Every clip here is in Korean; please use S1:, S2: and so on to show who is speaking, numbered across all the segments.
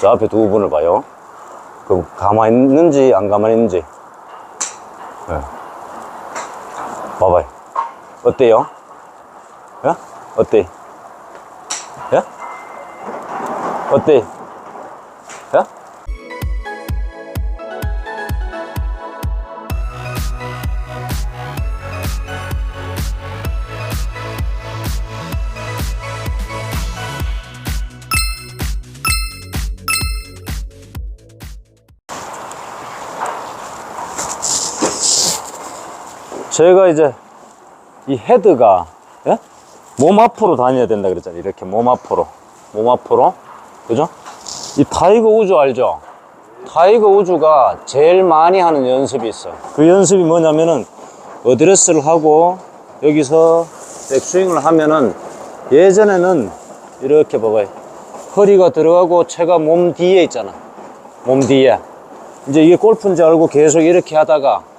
S1: 저 앞에 두 분을 봐요. 그럼 가만히 있는지 안 가만히 있는지. 예. 봐봐요. 어때요? 예? 어때? 예? 어때? 제가 이제 이 헤드가 예? 몸 앞으로 다녀야 된다 그랬잖아요. 이렇게 몸 앞으로. 몸 앞으로. 그죠? 이 타이거 우주 알죠? 타이거 우주가 제일 많이 하는 연습이 있어요. 그 연습이 뭐냐면은 어드레스를 하고 여기서 백스윙을 하면은 예전에는 이렇게 봐봐요. 허리가 들어가고 채가 몸 뒤에 있잖아. 몸 뒤에. 이제 이게 골프인지 알고 계속 이렇게 하다가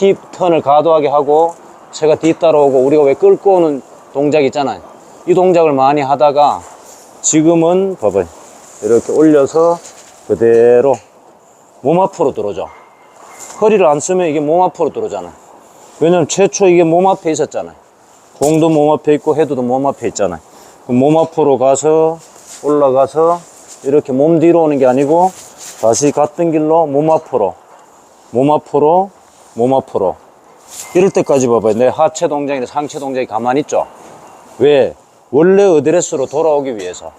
S1: 힙 턴을 과도하게 하고 채가 뒤따라오고 우리가 왜 끌고 오는 동작 있잖아요. 이 동작을 많이 하다가 지금은 봐봐요. 이렇게 올려서 그대로 몸 앞으로 들어오죠. 허리를 안 쓰면 이게 몸 앞으로 들어오잖아요. 왜냐면 최초 이게 몸 앞에 있었잖아요. 공도 몸 앞에 있고 헤드도 몸 앞에 있잖아요. 몸 앞으로 가서 올라가서 이렇게 몸 뒤로 오는 게 아니고 다시 갔던 길로 몸 앞으로 몸 앞으로 몸 앞으로. 이럴 때까지 봐봐요. 내 하체 동작이나 상체 동작이 가만히 있죠? 왜? 원래 어드레스로 돌아오기 위해서.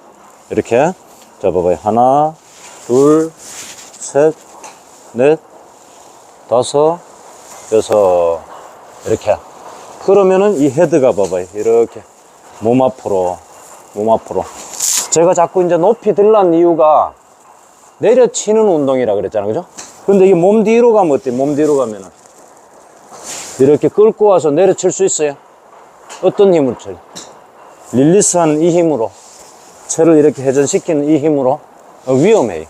S1: 이렇게. 자 봐봐요. 하나 둘셋넷 다섯 여섯. 이렇게. 그러면은 이 헤드가 봐봐요. 이렇게. 몸 앞으로. 몸 앞으로. 제가 자꾸 이제 높이 들란 이유가 내려치는 운동이라 그랬잖아요. 그죠? 근데 이게 몸 뒤로 가면 어때? 몸 뒤로 가면은 이렇게 끌고 와서 내려칠 수 있어요 어떤 힘으로 쳐요 릴리스하는 이 힘으로 채를 이렇게 회전시키는 이 힘으로 어, 위험해요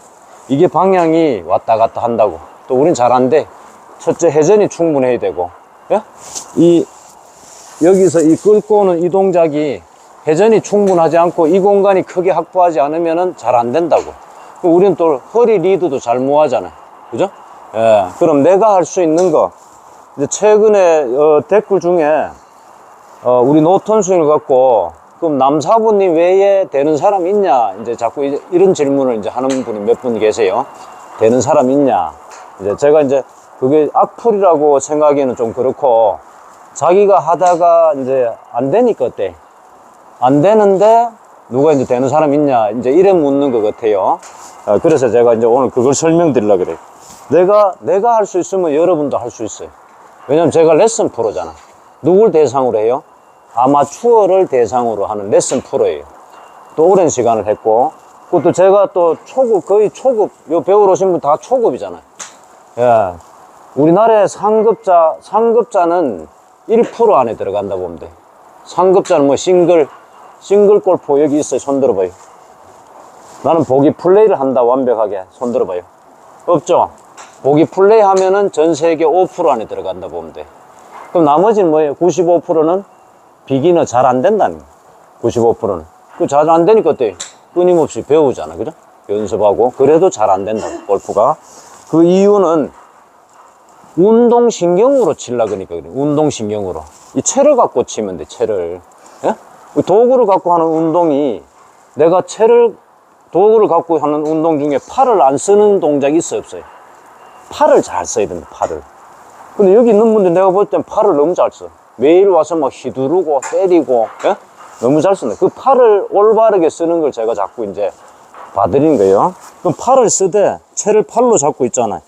S1: 이게 방향이 왔다 갔다 한다고 또 우린 잘 안 돼 첫째 회전이 충분해야 되고 예? 이 여기서 이 끌고 오는 이 동작이 회전이 충분하지 않고 이 공간이 크게 확보하지 않으면 잘 안 된다고. 우리는 또 허리 리드도 잘 못 하잖아요. 그죠? 예. 그럼 내가 할 수 있는 거. 이제 최근에 어, 댓글 중에 어, 우리 노턴 스윙을 갖고 그럼 남사부님 외에 되는 사람 있냐? 이제 자꾸 이제 이런 질문을 이제 하는 분이 몇 분 계세요. 되는 사람 있냐? 이제 제가 이제 그게 악플이라고 생각하기에는 좀 그렇고 자기가 하다가 이제 안 되니까 어때? 안 되는데 누가 이제 되는 사람 있냐 이제 이래 묻는 것 같아요. 아, 그래서 제가 이제 오늘 그걸 설명드리려 그래요. 내가 내가 할 수 있으면 여러분도 할 수 있어요. 왜냐면 제가 레슨 프로잖아. 누굴 대상으로 해요? 아마추어를 대상으로 하는 레슨 프로예요. 또 오랜 시간을 했고 그것도 제가 또 초급 거의 초급 요 배우러 오신 분 다 초급이잖아요. 예. 우리나라의 상급자 상급자는 1% 안에 들어간다 보면 돼. 상급자는 뭐 싱글 싱글 골프 여기 있어요. 손 들어봐요. 나는 보기 플레이를 한다 완벽하게 손 들어봐요. 없죠. 보기 플레이 하면은 전 세계 5% 안에 들어간다 보면 돼. 그럼 나머지는 뭐예요? 95%는 비기너 잘 안 된다는 거예요. 95%는. 그 잘 안 되니까 어때? 끊임없이 배우잖아. 그죠? 연습하고. 그래도 잘 안 된다. 골프가. 그 이유는 운동신경으로 칠라 그러니까 그래. 운동신경으로. 이 채를 갖고 치면 돼, 채를. 예? 그 도구를 갖고 하는 운동이 내가 채를, 도구를 갖고 하는 운동 중에 팔을 안 쓰는 동작이 있어요, 없어요? 팔을 잘 써야 된다, 팔을. 근데 여기 있는 분들 내가 볼 땐 팔을 너무 잘 써. 매일 와서 막 휘두르고 때리고, 예? 너무 잘 쓰네. 그 팔을 올바르게 쓰는 걸 제가 자꾸 이제 봐드리는 거예요. 그럼 팔을 쓰되 채를 팔로 잡고 있잖아요.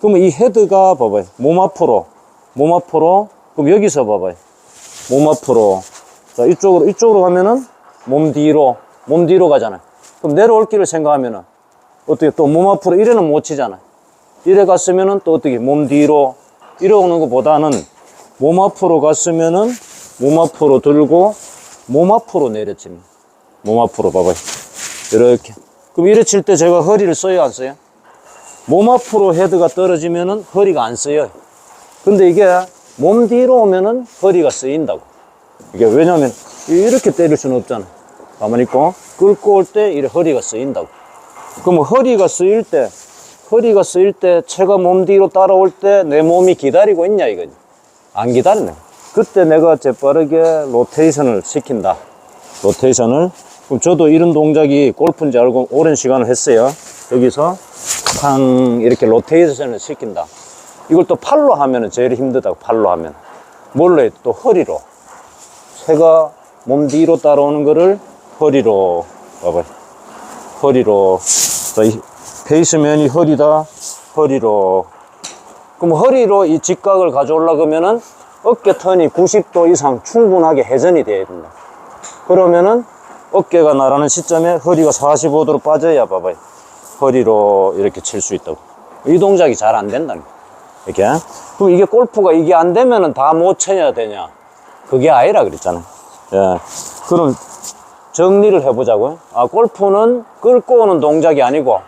S1: 그러면 이 헤드가 봐봐요. 몸 앞으로, 몸 앞으로. 그럼 여기서 봐봐요. 몸 앞으로. 자, 이쪽으로, 이쪽으로 가면은 몸 뒤로, 몸 뒤로 가잖아요. 그럼 내려올 길을 생각하면은 어떻게 또 몸 앞으로 이래는 못 치잖아요. 이래 갔으면은 또 어떻게 몸 뒤로 이래 오는 것보다는 몸 앞으로 갔으면은 몸 앞으로 들고 몸 앞으로 내려칩니다. 몸 앞으로 봐봐요. 이렇게. 그럼 이래 칠 때 제가 허리를 써요, 안 써요? 몸 앞으로 헤드가 떨어지면은 허리가 안 쓰여요. 근데 이게 몸 뒤로 오면은 허리가 쓰인다고. 이게 왜냐면 이렇게 때릴 수는 없잖아. 가만히 있고 끌고 올 때 이래 허리가 쓰인다고. 그럼 허리가 쓰일 때, 허리가 쓰일 때, 채가 몸 뒤로 따라올 때 내 몸이 기다리고 있냐, 이거지. 안 기다리네. 그때 내가 재빠르게 로테이션을 시킨다. 로테이션을. 그럼 저도 이런 동작이 골프인지 알고 오랜 시간을 했어요. 여기서 탕 이렇게 로테이션을 시킨다. 이걸 또 팔로 하면은 제일 힘들다고, 팔로 하면. 해? 또 허리로. 새가 몸 뒤로 따라오는 거를 허리로, 봐봐요. 허리로. 자, 이 페이스면이 허리다. 허리로. 그럼 허리로 이 직각을 가져오려면은 어깨 턴이 90도 이상 충분하게 회전이 돼야 된다. 그러면은 어깨가 나라는 시점에 허리가 45도로 빠져야 봐봐요. 허리로 이렇게 칠 수 있다고. 이 동작이 잘 안 된다는 거야. 이렇게. 그럼 이게 골프가 이게 안 되면은 다 못 쳐야 되냐? 그게 아니라 그랬잖아요. 예. 그럼 정리를 해보자고요. 아, 골프는 끌고 오는 동작이 아니고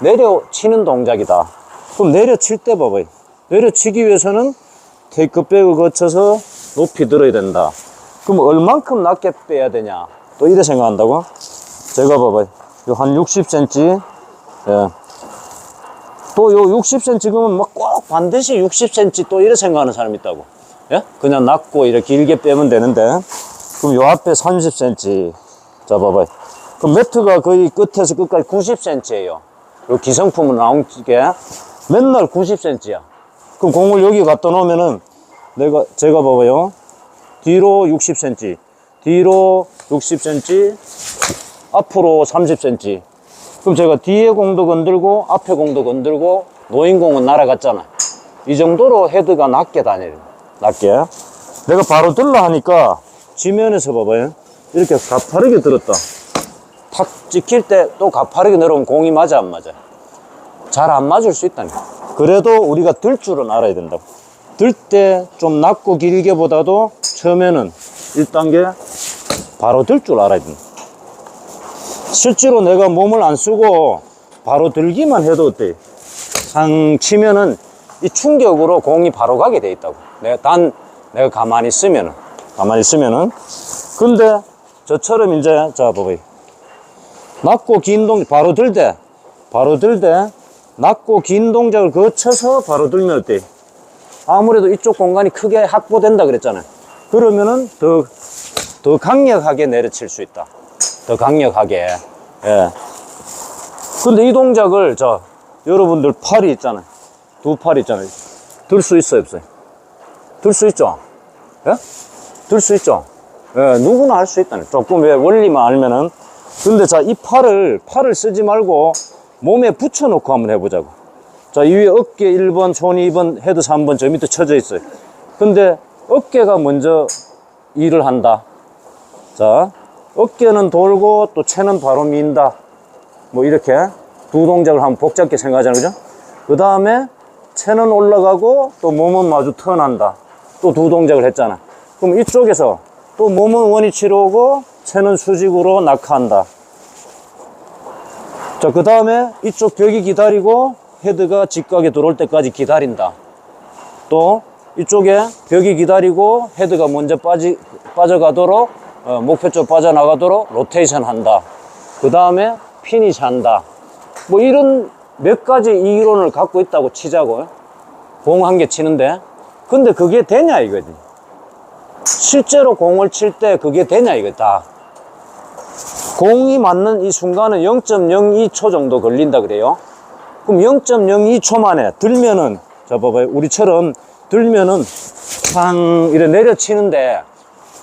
S1: 내려치는 동작이다. 그럼 내려칠 때 봐봐요. 내려치기 위해서는 테이크 백을 거쳐서 높이 들어야 된다. 그럼 얼만큼 낮게 빼야 되냐? 또 이래 생각한다고? 제가 봐봐요. 요한 60cm. 예. 또 요 60cm 그러면 막 꼭 반드시 60cm 또 이래 생각하는 사람이 있다고. 예? 그냥 낮고 이렇게 길게 빼면 되는데. 그럼 요 앞에 30cm. 자, 봐봐요. 그럼 매트가 거의 끝에서 끝까지 90cm예요. 요 기성품은 나온 게 맨날 90cm야. 그럼 공을 여기 갖다 놓으면은 내가, 제가 봐봐요. 뒤로 60cm, 뒤로 60cm, 앞으로 30cm. 그럼 제가 뒤에 공도 건들고, 앞에 공도 건들고, 노인 공은 날아갔잖아. 이 정도로 헤드가 낮게 다녀요. 낮게. 내가 바로 들라 하니까 지면에서 봐봐요. 이렇게 가파르게 들었다. 탁 찍힐 때 또 가파르게 내려오면 공이 맞아, 안 맞아? 잘 안 맞을 수 있다니. 그래도 우리가 들 줄은 알아야 된다고. 들 때 좀 낮고 길게 보다도 처음에는 1단계 바로 들 줄 알아야 된다. 실제로 내가 몸을 안 쓰고 바로 들기만 해도 어때? 상 치면은 이 충격으로 공이 바로 가게 돼 있다고. 내가 단 내가 가만히 있으면은 가만히 있으면은 근데 저처럼 이제 자 봐봐요. 낮고 긴 동 바로 들 때 바로 들 때 낮고 긴 동작을 거쳐서 바로 들면 어때? 아무래도 이쪽 공간이 크게 확보된다 그랬잖아요. 그러면은 더, 더 강력하게 내려칠 수 있다. 더 강력하게. 예. 근데 이 동작을, 자, 여러분들 팔이 있잖아요. 두 팔이 있잖아요. 들 수 있어요, 없어요? 들 수 있죠? 예? 들 수 있죠? 예, 누구나 할 수 있다네. 조금 왜 원리만 알면은. 근데 자, 이 팔을, 팔을 쓰지 말고 몸에 붙여놓고 한번 해보자고. 자, 이 위에 어깨 1번, 손 2번, 헤드 3번, 저 밑에 쳐져 있어요. 근데 어깨가 먼저 일을 한다. 자, 어깨는 돌고 또 채는 바로 민다. 뭐 이렇게 두 동작을 한번 복잡게 생각하잖아요. 그죠? 그 다음에 채는 올라가고 또 몸은 마주 턴한다. 또 두 동작을 했잖아. 그럼 이쪽에서 또 몸은 원위치로 오고 채는 수직으로 낙하한다. 자, 그 다음에 이쪽 벽이 기다리고 헤드가 직각에 들어올 때까지 기다린다. 또 이쪽에 벽이 기다리고 헤드가 먼저 빠지, 빠져가도록 어, 목표 쪽 빠져나가도록 로테이션 한다. 그 다음에 피니시 한다. 뭐 이런 몇 가지 이론을 갖고 있다고 치자고. 공한 개 치는데. 근데 그게 되냐 이거지. 실제로 공을 칠 때 그게 되냐 이거 다. 공이 맞는 이 순간은 0.02초 정도 걸린다 그래요. 그럼 0.02초 만에 들면은 자 봐봐요. 우리처럼 들면은 팡 이래 내려치는데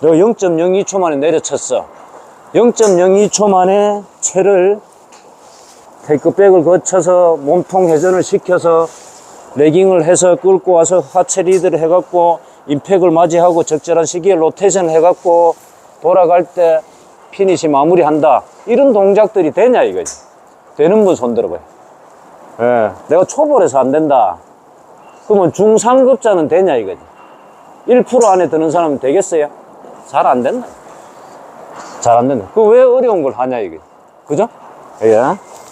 S1: 내가 0.02초 만에 내려쳤어. 0.02초 만에 채를 테이크백을 거쳐서 몸통 회전을 시켜서 레깅을 해서 끌고 와서 하체 리드를 해갖고 임팩을 맞이하고 적절한 시기에 로테이션 해갖고 돌아갈 때 피니시 마무리한다. 이런 동작들이 되냐 이거지. 되는 분 손 들어봐요. 예, 내가 초보라서 안 된다. 그러면 중상급자는 되냐 이거지. 1% 안에 드는 사람은 되겠어요? 잘 안 된다. 잘 안 된다. 그 왜 어려운 걸 하냐 이게. 그죠? 예.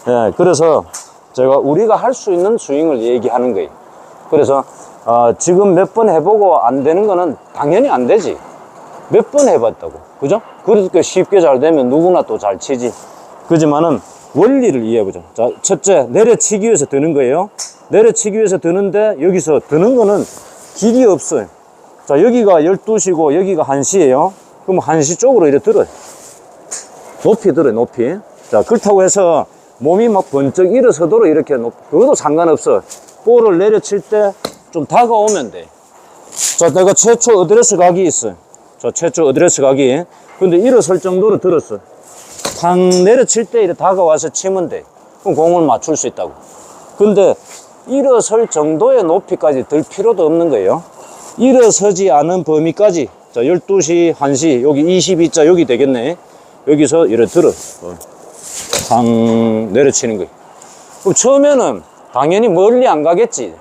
S1: 예. 그래서 제가 우리가 할 수 있는 스윙을 얘기하는 거예요. 그래서 어, 지금 몇 번 해보고 안 되는 거는 당연히 안 되지. 몇 번 해봤다고. 그죠? 그렇게 쉽게 잘 되면 누구나 또 잘 치지. 그지만은 원리를 이해해보자. 자, 첫째, 내려치기 위해서 드는 거예요. 내려치기 위해서 드는데, 여기서 드는 거는 길이 없어요. 자, 여기가 12시고, 여기가 1시예요. 그럼 1시 쪽으로 이렇게 들어요. 높이 들어요, 높이. 자, 그렇다고 해서 몸이 막 번쩍 일어서도록 이렇게 높, 그것도 상관없어. 볼을 내려칠 때 좀 다가오면 돼. 자, 내가 최초 어드레스 각이 있어요. 저 최초 어드레스 각이. 근데 일어설 정도로 들었어. 탁 내려칠 때 이렇게 다가와서 치면 돼. 그럼 공을 맞출 수 있다고. 근데 일어설 정도의 높이까지 들 필요도 없는 거예요. 일어서지 않은 범위까지. 자, 12시, 1시, 여기 22자 여기 되겠네. 여기서 이렇게 들어. 어. 탁 내려치는 거예요. 그럼 처음에는 당연히 멀리 안 가겠지.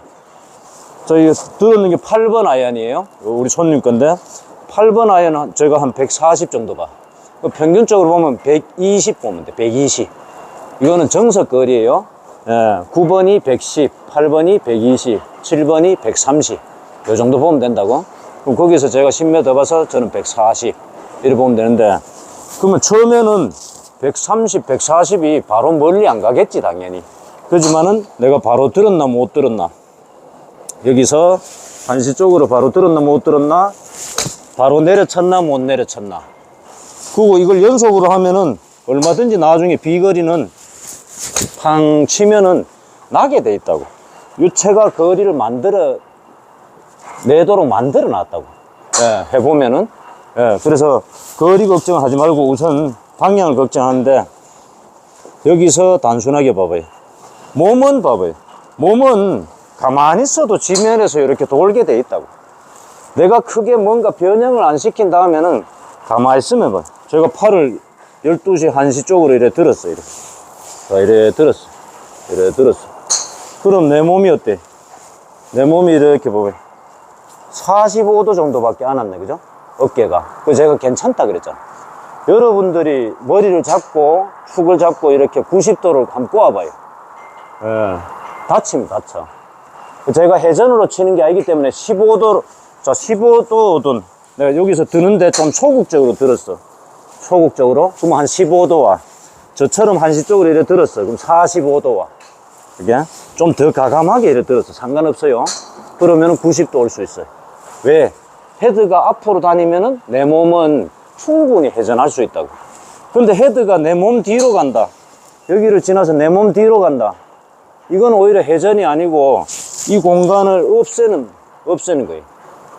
S1: 저희 들었는 게 8번 아이언이에요. 우리 손님 건데 8번 아이언은 제가 한 140 정도 봐. 그 평균적으로 보면 120 보면 돼. 120. 이거는 정석 거리예요. 예, 9번이 110, 8번이 120, 7번이 130. 요 정도 보면 된다고. 그럼 거기서 제가 10m 더 봐서 저는 140. 이렇게 보면 되는데 그러면 처음에는 130, 140이 바로 멀리 안 가겠지 당연히. 그렇지만은 내가 바로 들었나 못 들었나 여기서 한시 쪽으로 바로 들었나 못 들었나 바로 내려쳤나 못 내려쳤나. 그리고 이걸 연속으로 하면은 얼마든지 나중에 비거리는 팡 치면은 나게 돼 있다고. 유체가 거리를 만들어 내도록 만들어 놨다고. 예, 해보면은. 예, 그래서 거리 걱정을 하지 말고 우선 방향을 걱정하는데 여기서 단순하게 봐봐요. 몸은 봐봐요. 몸은 가만히 있어도 지면에서 이렇게 돌게 돼 있다고. 내가 크게 뭔가 변형을 안 시킨 다음에는 가만히 있으면 봐. 제가 팔을 12시, 1시 쪽으로 이래 들었어, 이래. 자, 이래 들었어. 이래 들었어. 그럼 내 몸이 어때? 내 몸이 이렇게 보면 45도 정도밖에 안 왔네, 그죠? 어깨가. 그 제가 괜찮다 그랬잖아. 여러분들이 머리를 잡고, 축을 잡고 이렇게 90도를 감고 와봐요. 예. 다치면 다쳐. 제가 회전으로 치는 게 아니기 때문에 15도, 자, 15도든 내가 여기서 드는데 좀 소극적으로 들었어. 소극적으로. 그럼 한 15도와 저처럼 한시 쪽으로 이렇게 들었어. 그럼 45도와. 이게 좀 더 가감하게 이렇게 들었어. 상관없어요. 그러면 90도 올 수 있어요. 왜? 헤드가 앞으로 다니면은 내 몸은 충분히 회전할 수 있다고. 근데 헤드가 내 몸 뒤로 간다. 여기를 지나서 내 몸 뒤로 간다. 이건 오히려 회전이 아니고 이 공간을 없애는, 없애는 거예요.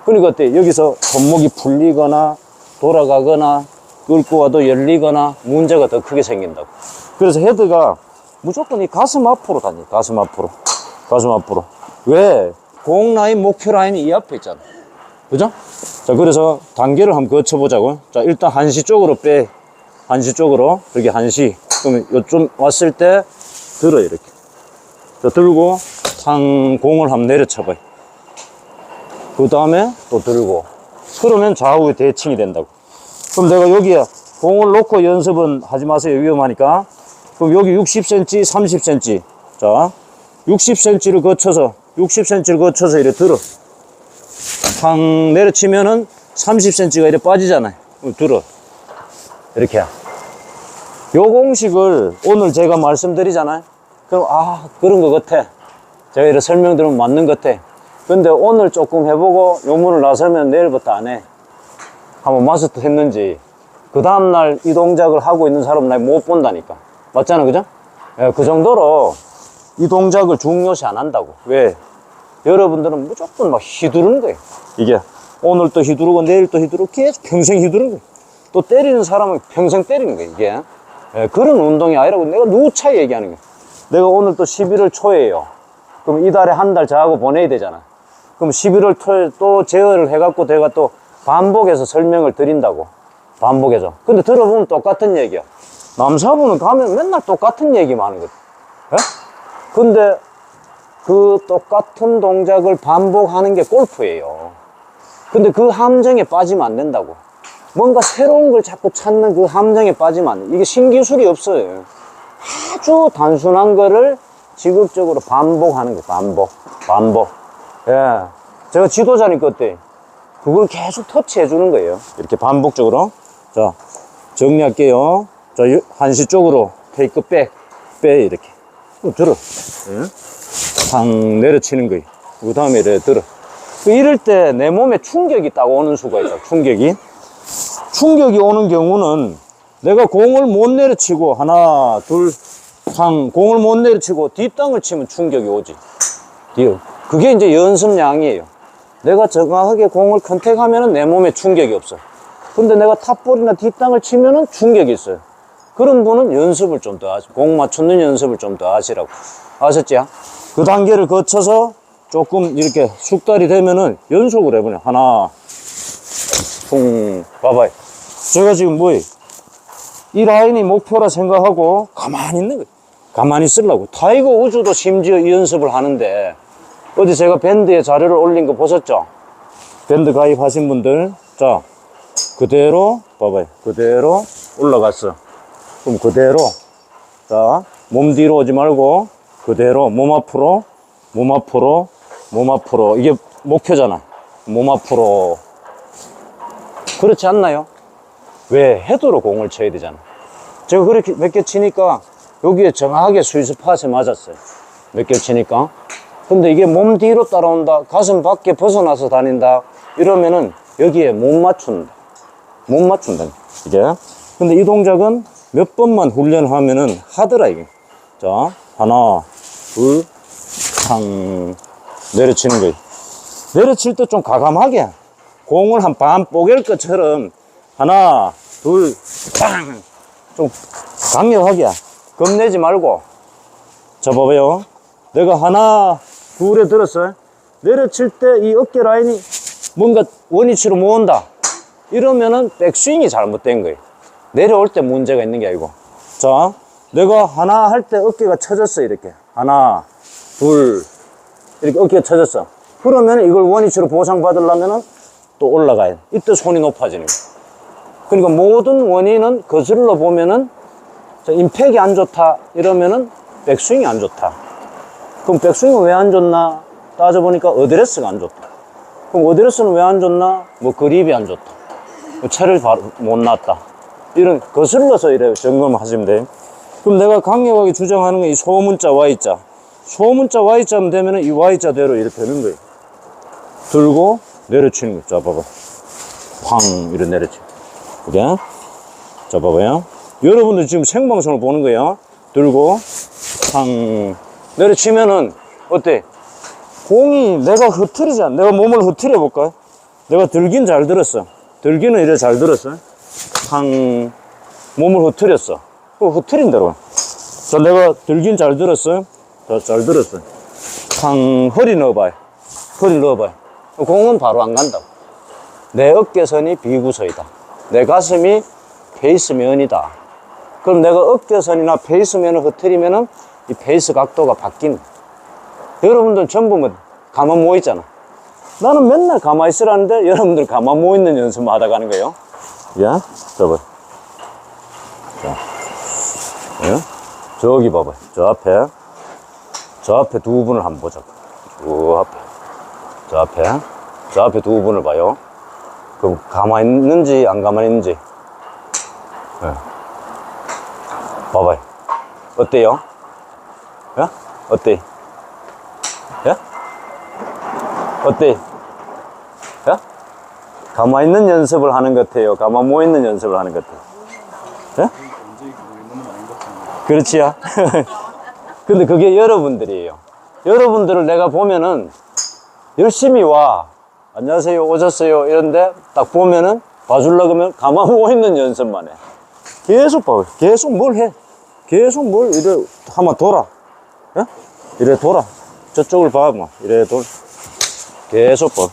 S1: 그러니까 어때? 여기서 손목이 풀리거나 돌아가거나 끌고 와도 열리거나 문제가 더 크게 생긴다고. 그래서 헤드가 무조건 이 가슴 앞으로 다녀. 가슴 앞으로. 가슴 앞으로. 왜? 공 라인, 목표 라인이 이 앞에 있잖아. 그죠? 자, 그래서 단계를 한번 거쳐보자고. 자, 일단 한시 쪽으로 빼. 한시 쪽으로. 여기 한시. 그러면 요쯤 왔을 때 들어, 이렇게. 자, 들고 상 공을 한번 내려쳐봐요. 그 다음에 또 들고. 그러면 좌우에 대칭이 된다고. 그럼 내가 여기에 공을 놓고 연습은 하지 마세요. 위험하니까. 그럼 여기 60cm, 30cm. 자, 60cm를 거쳐서, 60cm를 거쳐서 이렇게 들어. 팡 내려치면은 30cm가 이렇게 빠지잖아요. 그럼 들어. 이렇게. 요 공식을 오늘 제가 말씀드리잖아요. 그럼, 아, 그런 것 같아. 제가 이렇게 설명드리면 맞는 것 같아. 근데 오늘 조금 해보고 요문을 나서면 내일부터 안 해. 한번 마스터 했는지. 그 다음날 이 동작을 하고 있는 사람 날못 본다니까. 맞잖아, 그죠? 예, 그 정도로 이 동작을 중요시 안 한다고. 왜? 여러분들은 무조건 막 휘두르는 거예요. 이게. 오늘 또 휘두르고 내일 또 휘두르고 계속 평생 휘두르는 거예요. 또 때리는 사람은 평생 때리는 거예요, 이게. 예, 그런 운동이 아니라고 내가 누차 얘기하는 거예요. 내가 오늘 또 11월 초에요. 그럼 이달에 한달 저하고 보내야 되잖아. 그럼 11월 초에 또 제어를 해갖고 내가 또 반복해서 설명을 드린다고. 반복해서. 근데 들어보면 똑같은 얘기야. 남사부는 가면 맨날 똑같은 얘기만 하는 거야. 예? 근데 그 똑같은 동작을 반복하는 게 골프예요. 근데 그 함정에 빠지면 안 된다고. 뭔가 새로운 걸 자꾸 찾는 그 함정에 빠지면 안 돼. 이게 신기술이 없어요. 아주 단순한 거를 지극적으로 반복하는 거 반복 반복 예. 제가 지도자니까 어때? 그걸 계속 터치해 주는 거예요. 이렇게 반복적으로. 자 정리할게요. 자 요- 한시 쪽으로. 테이크 백. 빼 이렇게. 또 들어. 예? 팡 내려치는 거예요. 그 다음에 이래 들어. 그 이럴 때 내 몸에 충격이 딱 오는 수가 있다 충격이. 충격이 오는 경우는 내가 공을 못 내려치고 하나 둘팡 공을 못 내려치고 뒷땅을 치면 충격이 오지. 뒤로. 그게 이제 연습량이에요 내가 정확하게 공을 컨택하면 내 몸에 충격이 없어 근데 내가 탑볼이나 뒷땅을 치면은 충격이 있어요 그런 분은 연습을 좀 더 하시, 공 맞추는 연습을 좀 더 하시라고. 아셨죠? 그 단계를 거쳐서 조금 이렇게 숙달이 되면은 연속을 해보네. 하나, 퉁, 봐봐요. 제가 지금 뭐예요? 이 라인이 목표라 생각하고 가만히 있는 거예요. 가만히 쓰려고. 타이거 우주도 심지어 이 연습을 하는데, 어디 제가 밴드에 자료를 올린 거 보셨죠? 밴드 가입하신 분들, 자, 그대로, 봐봐요. 그대로 올라갔어. 그럼 그대로 자 몸 뒤로 오지 말고 그대로 몸 앞으로 몸 앞으로 몸 앞으로 이게 목표잖아 몸 앞으로 그렇지 않나요? 왜 헤드로 공을 쳐야 되잖아 제가 그렇게 몇 개 치니까 여기에 정확하게 스위스 팟에 맞았어요 몇 개 치니까 근데 이게 몸 뒤로 따라온다 가슴 밖에 벗어나서 다닌다 이러면은 여기에 못 맞춘다. 못 맞춘다 이게. 근데 이 동작은 몇 번만 훈련하면은 하더라 이게. 자 하나 둘탕 내려치는 거예요 내려칠 때좀 과감하게. 공을 한 반 뽀갤 것처럼 하나 둘빵좀 강력하게 겁내지 말고. 자 봐봐요. 내가 하나 둘에 들었어요 내려칠 때 이 어깨 라인이 뭔가 원위치로 모은다. 이러면은 백스윙이 잘못된 거예요. 내려올 때 문제가 있는 게 아니고. 자 내가 하나 할 때 어깨가 쳐졌어 이렇게. 하나 둘 이렇게 어깨가 쳐졌어. 그러면 이걸 원위치로 보상받으려면은 또 올라가야 돼. 이때 손이 높아지는 거야 그러니까 모든 원인은 거슬러 보면은 자, 임팩이 안 좋다. 이러면은 백스윙이 안 좋다 그럼 백스윙은 왜 안 좋나 따져보니까 어드레스가 안 좋다 그럼 어드레스는 왜 안 좋나 뭐 그립이 안 좋다 뭐 채를 못 놨다 이런 거슬러서 이래 점검하시면 돼요. 그럼 내가 강력하게 주장하는 건 이 소문자 Y자. 소문자 Y자면 되면은 이 Y자대로 이렇게 되는 거예요. 들고 내려치는 거. 자, 봐봐. 팡! 이렇게 내려치. 그게? 자, 봐봐요. 여러분들 지금 생방송을 보는 거예요. 들고, 팡! 내려치면은, 어때? 공이 내가 흐트리잖아. 내가 몸을 흐트려 볼까요? 내가 들긴 잘 들었어. 들기는 이래 잘 들었어. 팡 몸을 흐트렸어. 그 흐트린 대로. 자, 내가 들긴 잘 들었어요. 자, 잘 들었어요. 팡 허리 넣어봐요. 허리 넣어봐요. 공은 바로 안 간다고. 내 어깨선이 비구서이다. 내 가슴이 페이스면이다. 그럼 내가 어깨선이나 페이스면을 흐트리면은 이 페이스 각도가 바뀐다. 여러분들 전부 뭐 가만 모여 있잖아. 나는 맨날 가만히 있으라는데 여러분들 가만 모여 있는 연습만 하다 가는 거예요. 야, 저봐. 자, 예? 저기 봐봐. 저 앞에. 저 앞에 두 분을 한번 보자. 저 앞에. 저 앞에. 저 앞에 두 분을 봐요. 그럼 가만히 있는지 안 가만히 있는지. 예. 봐봐요. 어때요? 야? 어때? 야? 어때? 야? 가만히 있는 연습을 하는 것 같아요. 가만 모여 있는 연습을 하는 것 같아요. 예? 그렇지요. 근데 그게 여러분들이에요. 여러분들을 내가 보면은 열심히 와. 안녕하세요. 오셨어요. 이런데 딱 보면은 봐주려고 하면 가만 모여 있는 연습만 해. 계속 봐. 계속 뭘 해. 계속 뭘 이래 한번 돌아. 예? 이래 돌아. 저쪽을 봐. 뭐. 이래 돌. 계속 봐.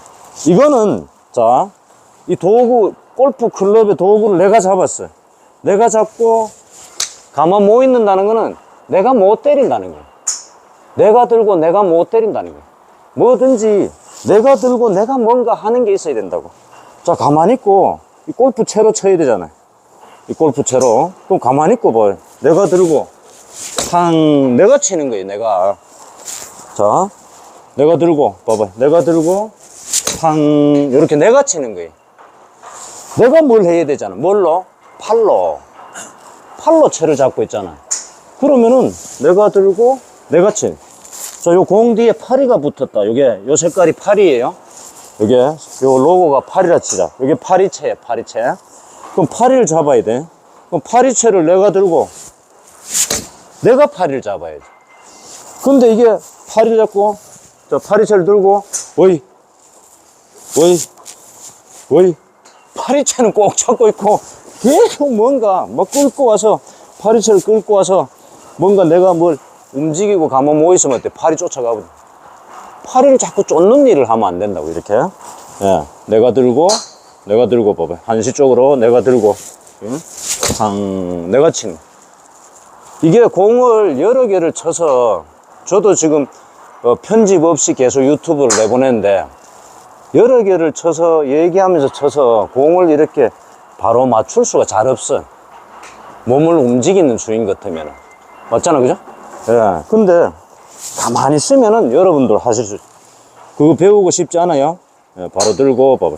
S1: 이거는 자, 이 도구, 골프 클럽의 도구를 내가 잡았어요. 내가 잡고 가만 못 있는다는 거는 내가 못 때린다는 거예요. 내가 들고 내가 못 때린다는 거예요. 뭐든지 내가 들고 내가 뭔가 하는 게 있어야 된다고. 자, 가만히 있고 이 골프 채로 쳐야 되잖아요. 이 골프 채로. 그럼 가만히 있고 봐요. 내가 들고 탕 내가 치는 거예요. 내가. 자, 내가 들고 봐봐. 내가 들고 팡 이렇게 내가 치는 거예요. 내가 뭘 해야 되잖아. 뭘로? 팔로. 팔로 채를 잡고 있잖아. 그러면은 내가 들고 내가 친. 자, 요 공 뒤에 파리가 붙었다. 요게, 요 색깔이 파리예요 요게, 요 로고가 파리라 치자. 요게 파리채야, 파리채. 그럼 파리를 잡아야 돼. 그럼 파리채를 내가 들고, 내가 파리를 잡아야지. 근데 이게 파리를 잡고, 자, 파리채를 들고, 어이, 어이, 어이, 파리채는 꼭 잡고 있고, 계속 뭔가, 막 끌고 와서, 파리채를 끌고 와서, 뭔가 내가 뭘 움직이고 가만 모여 있으면 어때? 파리 쫓아가거든. 파리를 자꾸 쫓는 일을 하면 안 된다고, 이렇게. 예, 내가 들고, 내가 들고, 봐봐. 한시 쪽으로 내가 들고, 응? 탕, 내가 치는. 이게 공을 여러 개를 쳐서, 저도 지금 어, 편집 없이 계속 유튜브를 내보냈는데, 여러 개를 쳐서, 얘기하면서 쳐서 공을 이렇게 바로 맞출 수가 잘 없어. 몸을 움직이는 주인 같으면. 맞잖아, 그죠? 예. 근데 가만히 쓰면은 여러분들 하실 수, 그거 배우고 싶지 않아요? 예, 바로 들고, 봐봐.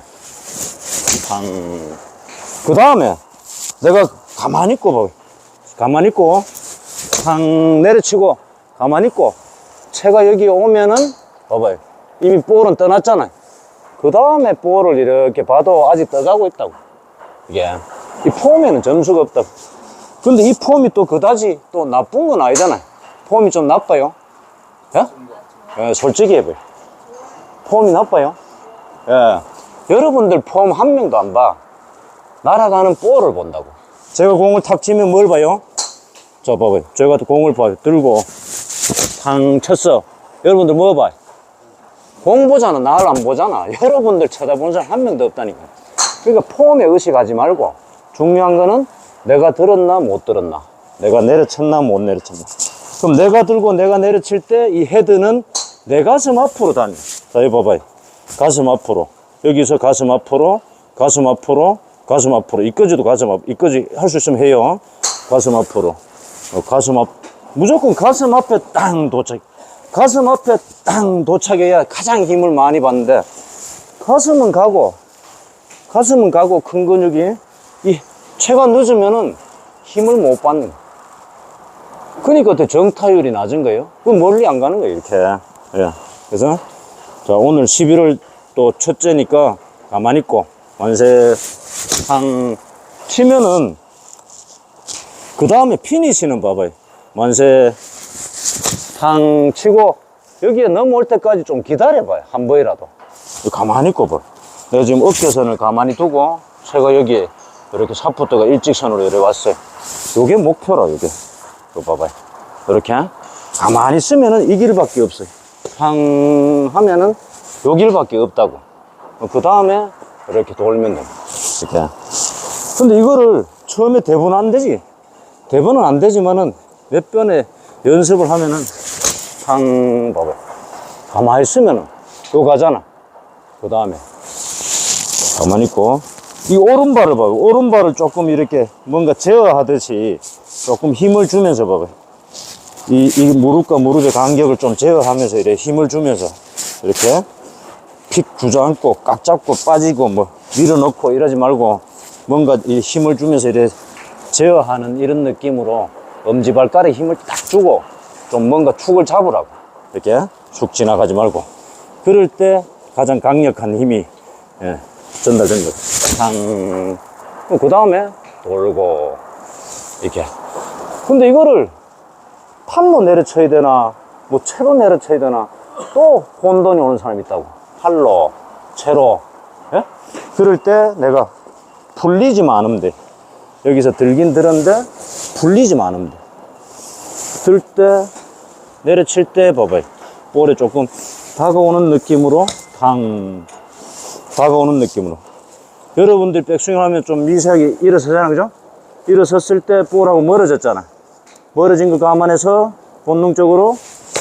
S1: 탕. 그 다음에 내가 가만히 있고, 봐봐. 가만히 있고, 탕 내려치고, 가만히 있고, 채가 여기 오면은, 봐봐요. 이미 볼은 떠났잖아요. 그 다음에 볼을 이렇게 봐도 아직 떠가고 있다고. 이게. 이 폼에는 점수가 없다고. 근데 이 폼이 또 그다지 또 나쁜 건 아니잖아요. 폼이 좀 나빠요. 예? 예, 솔직히 해봐요. 폼이 나빠요. 예. 여러분들 폼 한 명도 안 봐. 날아가는 볼을 본다고. 제가 공을 탁 치면 뭘 봐요? 자, 봐봐요. 제가 공을 봐요. 들고, 탕 쳤어. 여러분들 뭐 봐요? 공 보잖아. 나를 안 보잖아. 여러분들 쳐다보는 사람 한 명도 없다니까. 그러니까 폼에 의식하지 말고, 중요한 거는 내가 들었나, 못 들었나. 내가 내려쳤나, 못 내려쳤나. 그럼 내가 들고 내가 내려칠 때 이 헤드는 내 가슴 앞으로 다녀. 자, 이거 봐봐요. 가슴 앞으로. 여기서 가슴 앞으로, 가슴 앞으로, 가슴 앞으로. 이까지도 가슴 앞, 이까지 할 수 있으면 해요. 가슴 앞으로. 어, 가슴 앞. 무조건 가슴 앞에 땅 도착. 가슴 앞에 땅 도착해야 가장 힘을 많이 받는데, 가슴은 가고, 가슴은 가고, 큰 근육이, 이, 체가 늦으면은 힘을 못 받는 거야. 그러니까 더 정타율이 낮은 거예요. 그 멀리 안 가는 거예요, 이렇게. 예. 그래서, 자, 오늘 11월 또 첫째니까 가만히 있고, 완세, 한, 치면은, 그 다음에 피니시는 봐봐요. 만세, 탕 치고, 여기에 넘어올 때까지 좀 기다려봐요. 한 번이라도. 가만히 있고 봐. 내가 지금 어깨선을 가만히 두고, 제가 여기에 이렇게 사포트가 일직선으로 이렇게 왔어요. 요게 목표라, 요게. 이거 봐봐요. 이렇게. 가만히 쓰면은 이 길밖에 없어요. 팡 하면은 요 길밖에 없다고. 그 다음에 이렇게 돌면 됩니다. 이렇게. 근데 이거를 처음에 대본 안 되지. 대본은 안 되지만은 몇 번에 연습을 하면은 팡 봐봐요. 가만히 있으면은 요 가잖아. 그 다음에 가만히 있고 이 오른발을 봐요. 오른발을 조금 이렇게 뭔가 제어하듯이 조금 힘을 주면서 봐봐요. 이, 이 무릎과 무릎의 간격을 좀 제어하면서 이렇게 힘을 주면서 이렇게 픽 주저앉고 꽉 잡고 빠지고 뭐 밀어넣고 이러지 말고 뭔가 이 힘을 주면서 이렇게 제어하는 이런 느낌으로 엄지발가락에 힘을 딱 주고 좀 뭔가 축을 잡으라고 이렇게 쑥 지나가지 말고 그럴 때 가장 강력한 힘이 예, 전달되는 거죠. 탕. 그 다음에 돌고 이렇게. 근데 이거를 팔로 내려쳐야 되나, 뭐 채로 내려쳐야 되나, 또 혼돈이 오는 사람이 있다고. 팔로, 채로. 예? 그럴 때 내가 풀리지만 않으면 돼. 여기서 들긴 들었는데, 않으면 돼. 들 때, 내려칠 때, 봐봐요. 볼에 조금 다가오는 느낌으로, 탕. 다가오는 느낌으로. 여러분들 백스윙을 하면 좀 미세하게 일어서잖아, 그죠? 일어섰을 때 볼하고 멀어졌잖아. 멀어진 거 감안해서 본능적으로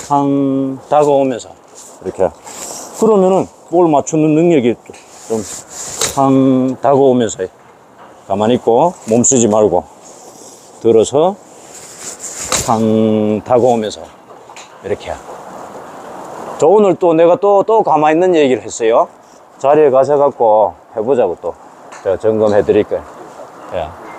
S1: 탕 다가오면서 이렇게. 그러면은 볼 맞추는 능력이 좀탕 다가오면서 해. 가만히 있고 몸 쓰지 말고 들어서 탕 다가오면서 이렇게. 저 오늘 또 내가 또, 또 가만히 있는 얘기를 했어요. 자리에 가셔갖고 해보자고 또. 제가 점검해 드릴 거예요. 예.